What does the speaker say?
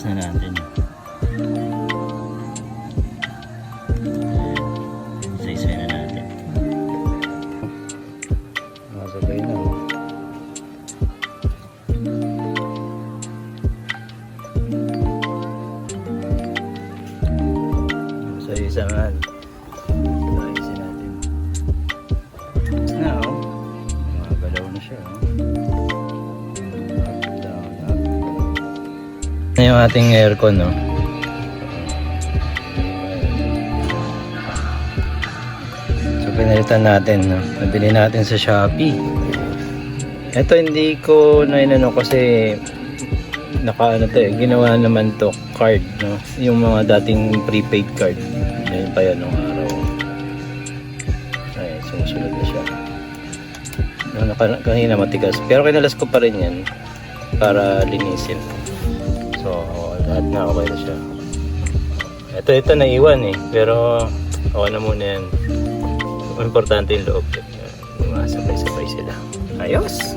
Pinalas na natin. Isa-isa na natin. Masagay na. oh. Isa-isa nga. Ayusin Ito yung ating aircon no. So pinalitan natin no. Nabili natin sa Shopee. Ito hindi ko na inano kasi naka ano to eh, ginawa naman to card no. Yung mga dating prepaid card. Ngayon pa yan nung araw. Ay, sumusunod na siya. No, naka, kanina matigas. Pero kinalas ko pa rin yan para linisin. So, lahat na okay na siya. Ito, ito naiwan eh. Pero, okay na muna yan. Importante yung loob. Mga sabay-sabay sila. Ayos!